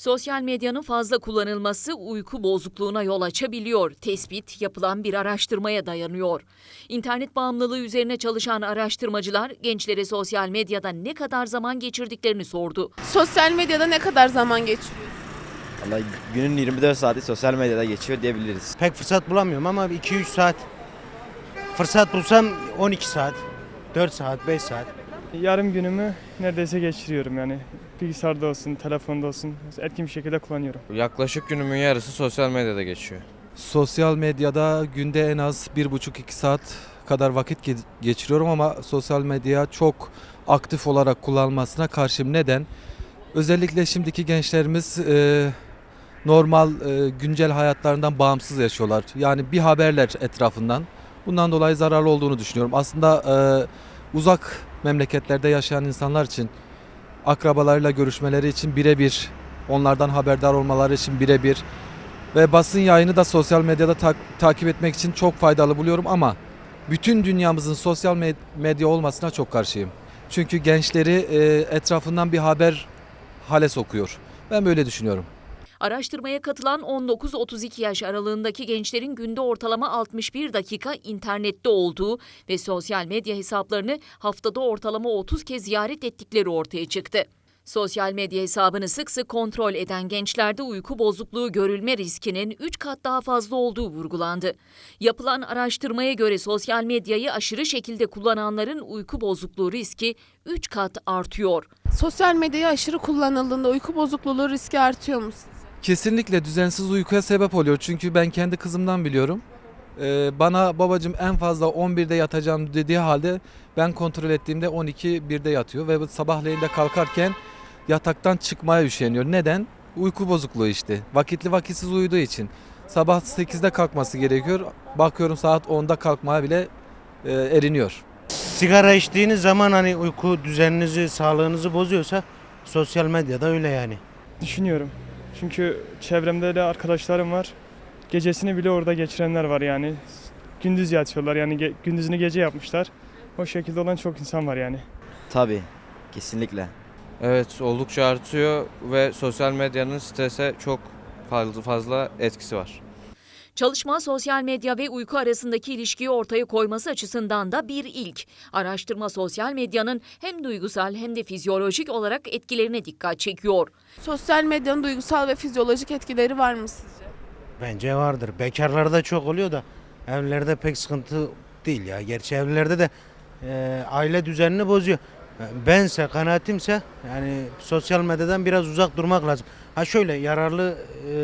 Sosyal medyanın fazla kullanılması uyku bozukluğuna yol açabiliyor. Tespit yapılan bir araştırmaya dayanıyor. İnternet bağımlılığı üzerine çalışan araştırmacılar gençlere sosyal medyada ne kadar zaman geçirdiklerini sordu. Sosyal medyada ne kadar zaman geçiriyorsun? Vallahi günün 24 saati sosyal medyada geçiyor diyebiliriz. Pek fırsat bulamıyorum ama 2-3 saat. Fırsat bulsam 12 saat, 4 saat, 5 saat. Yarım günümü neredeyse geçiriyorum yani. Bilgisayarda olsun, telefonda olsun etkin bir şekilde kullanıyorum. Yaklaşık günümün yarısı sosyal medyada geçiyor. Sosyal medyada günde en az 1,5-2 saat kadar vakit ge- geçiriyorum ama sosyal medya çok aktif olarak kullanılmasına karşıyım. Neden? Özellikle şimdiki gençlerimiz e, normal e, güncel hayatlarından bağımsız yaşıyorlar. Yani bir haberler etrafından. Bundan dolayı zararlı olduğunu düşünüyorum. Aslında e, uzak memleketlerde yaşayan insanlar için akrabalarıyla görüşmeleri için birebir, onlardan haberdar olmaları için birebir ve basın yayını da sosyal medyada tak- takip etmek için çok faydalı buluyorum ama bütün dünyamızın sosyal med- medya olmasına çok karşıyım. Çünkü gençleri e, etrafından bir haber hale sokuyor. Ben böyle düşünüyorum. Araştırmaya katılan 19-32 yaş aralığındaki gençlerin günde ortalama 61 dakika internette olduğu ve sosyal medya hesaplarını haftada ortalama 30 kez ziyaret ettikleri ortaya çıktı. Sosyal medya hesabını sık sık kontrol eden gençlerde uyku bozukluğu görülme riskinin 3 kat daha fazla olduğu vurgulandı. Yapılan araştırmaya göre sosyal medyayı aşırı şekilde kullananların uyku bozukluğu riski 3 kat artıyor. Sosyal medyayı aşırı kullanıldığında uyku bozukluğu riski artıyor mu? Kesinlikle düzensiz uykuya sebep oluyor. Çünkü ben kendi kızımdan biliyorum. Ee, bana babacım en fazla 11'de yatacağım dediği halde ben kontrol ettiğimde 12 1'de yatıyor ve sabahleyin de kalkarken yataktan çıkmaya üşeniyor. Neden? Uyku bozukluğu işte. Vakitli vakitsiz uyuduğu için. Sabah 8'de kalkması gerekiyor. Bakıyorum saat 10'da kalkmaya bile e, eriniyor. Sigara içtiğiniz zaman hani uyku düzeninizi, sağlığınızı bozuyorsa sosyal medyada öyle yani. Düşünüyorum. Çünkü çevremde de arkadaşlarım var. Gecesini bile orada geçirenler var yani. Gündüz yatıyorlar yani ge- gündüzünü gece yapmışlar. O şekilde olan çok insan var yani. Tabii, kesinlikle. Evet oldukça artıyor ve sosyal medyanın strese çok fazla fazla etkisi var. Çalışma sosyal medya ve uyku arasındaki ilişkiyi ortaya koyması açısından da bir ilk. Araştırma sosyal medyanın hem duygusal hem de fizyolojik olarak etkilerine dikkat çekiyor. Sosyal medyanın duygusal ve fizyolojik etkileri var mı sizce? Bence vardır. Bekarlarda çok oluyor da evlilerde pek sıkıntı değil ya. Gerçi evlilerde de e, aile düzenini bozuyor. Bense kanaatimse yani sosyal medyadan biraz uzak durmak lazım. Ha şöyle yararlı e,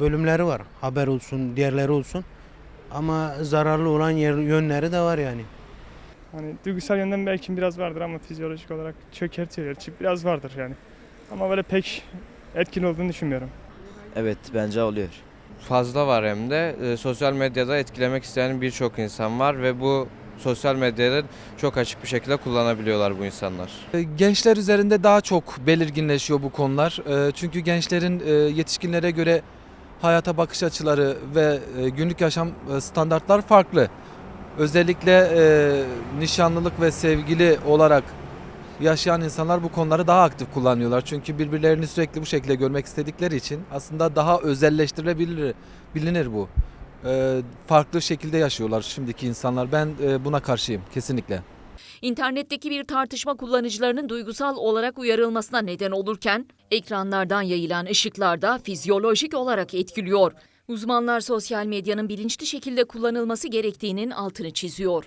bölümleri var. Haber olsun, diğerleri olsun. Ama zararlı olan yer, yönleri de var yani. Hani duygusal yönden belki biraz vardır ama fizyolojik olarak çökertiyor. biraz vardır yani. Ama böyle pek etkin olduğunu düşünmüyorum. Evet, bence oluyor. Fazla var hem de e, sosyal medyada etkilemek isteyen birçok insan var ve bu sosyal medyada çok açık bir şekilde kullanabiliyorlar bu insanlar. E, Gençler üzerinde daha çok belirginleşiyor bu konular. E, Çünkü gençlerin e, yetişkinlere göre hayata bakış açıları ve e, günlük yaşam e, standartlar farklı. Özellikle nişanlılık ve sevgili olarak yaşayan insanlar bu konuları daha aktif kullanıyorlar. Çünkü birbirlerini sürekli bu şekilde görmek istedikleri için aslında daha özelleştirilebilir bilinir bu. E, Farklı şekilde yaşıyorlar şimdiki insanlar. Ben e, buna karşıyım kesinlikle. İnternetteki bir tartışma kullanıcılarının duygusal olarak uyarılmasına neden olurken ekranlardan yayılan ışıklar da fizyolojik olarak etkiliyor. Uzmanlar sosyal medyanın bilinçli şekilde kullanılması gerektiğinin altını çiziyor.